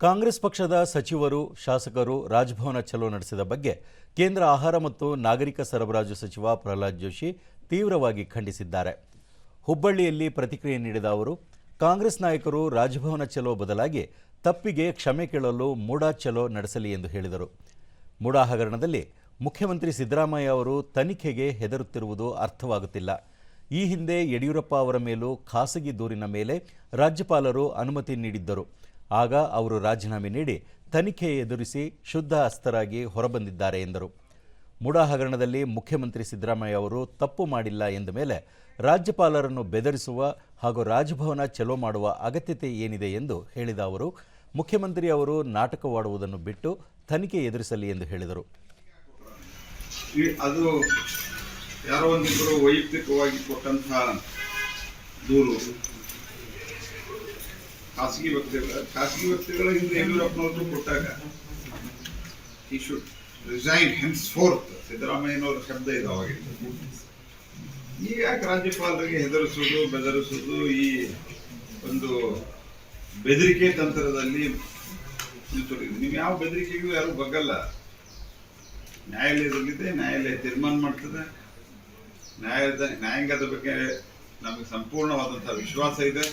ಕಾಂಗ್ರೆಸ್ ಪಕ್ಷದ ಸಚಿವರು, ಶಾಸಕರು ರಾಜಭವನ ಚಲೋ ನಡೆಸಿದ ಬಗ್ಗೆ ಕೇಂದ್ರ ಆಹಾರ ಮತ್ತು ನಾಗರಿಕ ಸರಬರಾಜು ಸಚಿವ ಪ್ರಹ್ಲಾದ್ ಜೋಶಿ ತೀವ್ರವಾಗಿ ಖಂಡಿಸಿದ್ದಾರೆ. ಹುಬ್ಬಳ್ಳಿಯಲ್ಲಿ ಪ್ರತಿಕ್ರಿಯೆ ನೀಡಿದ ಅವರು, ಕಾಂಗ್ರೆಸ್ ನಾಯಕರು ರಾಜಭವನ ಚಲೋ ಬದಲಾಗಿ ತಪ್ಪಿಗೆ ಕ್ಷಮೆ ಕೇಳಲು ಮೂಡಾ ಚಲೋ ನಡೆಸಲಿ ಎಂದು ಹೇಳಿದರು. ಮೂಡಾ ಹಗರಣದಲ್ಲಿ ಮುಖ್ಯಮಂತ್ರಿ ಸಿದ್ದರಾಮಯ್ಯ ಅವರು ತನಿಖೆಗೆ ಹೆದರುತ್ತಿರುವುದು ಅರ್ಥವಾಗುತ್ತಿಲ್ಲ. ಈ ಹಿಂದೆ ಯಡಿಯೂರಪ್ಪ ಅವರ ಮೇಲೂ ಖಾಸಗಿ ದೂರಿನ ಮೇಲೆ ರಾಜ್ಯಪಾಲರು ಅನುಮತಿ ನೀಡಿದ್ದರು. ಆಗ ಅವರು ರಾಜೀನಾಮೆ ನೀಡಿ ತನಿಖೆ ಎದುರಿಸಿ ಶುದ್ಧ ಅಸ್ತರಾಗಿ ಹೊರಬಂದಿದ್ದಾರೆ ಎಂದರು. ಮುಡಾ ಹಗರಣದಲ್ಲಿ ಮುಖ್ಯಮಂತ್ರಿ ಸಿದ್ದರಾಮಯ್ಯ ಅವರು ತಪ್ಪು ಮಾಡಿಲ್ಲ ಎಂದ ಮೇಲೆ ರಾಜ್ಯಪಾಲರನ್ನು ಬೆದರಿಸುವ ಹಾಗೂ ರಾಜಭವನ ಚಲೋ ಮಾಡುವ ಅಗತ್ಯತೆ ಏನಿದೆ ಎಂದು ಹೇಳಿದ ಅವರು, ಮುಖ್ಯಮಂತ್ರಿ ಅವರು ನಾಟಕವಾಡುವುದನ್ನು ಬಿಟ್ಟು ತನಿಖೆ ಎದುರಿಸಲಿ ಎಂದು ಹೇಳಿದರು. ಅದು ಯಾರೋ ಒಂದಿಬ್ಬರು ವೈಯಕ್ತಿಕವಾಗಿ ಕೊಟ್ಟಂತಹ ದೂರು ಖಾಸಗಿ ವ್ಯಕ್ತಿಗಳ ಖಾಸಗಿ ವ್ಯಕ್ತಿಗಳ ಹಿಂದೆ ಯಡಿಯೂರಪ್ಪನವರು ಕೊಟ್ಟಾಗ ಈ ಶುಡ್ ರಿಸೈನ್ ಹೆನ್ಸ್ ಫೋರ್ತ್ ಸಿದ್ದರಾಮಯ್ಯನವರ ಶಬ್ದ ಇದೆ ಅವಾಗ. ಈಗ ಯಾಕೆ ರಾಜ್ಯಪಾಲರಿಗೆ ಹೆದರಿಸೋದು, ಬೆದರಿಸೋದು? ಈ ಒಂದು ಬೆದರಿಕೆ ತಂತ್ರದಲ್ಲಿ. ನೀವು ಯಾವ ಬೆದರಿಕೆಗೂ ಯಾರು ಬಗ್ಗಲ್ಲ. ನ್ಯಾಯಾಲಯದಲ್ಲಿದೆ, ನ್ಯಾಯಾಲಯ ತೀರ್ಮಾನ ಮಾಡ್ತದೆ. ನ್ಯಾಯಾಲಯದ ನ್ಯಾಯಾಂಗದ ಬಗ್ಗೆ ನಮಗೆ ಸಂಪೂರ್ಣವಾದಂತಹ ವಿಶ್ವಾಸ ಇದೆ.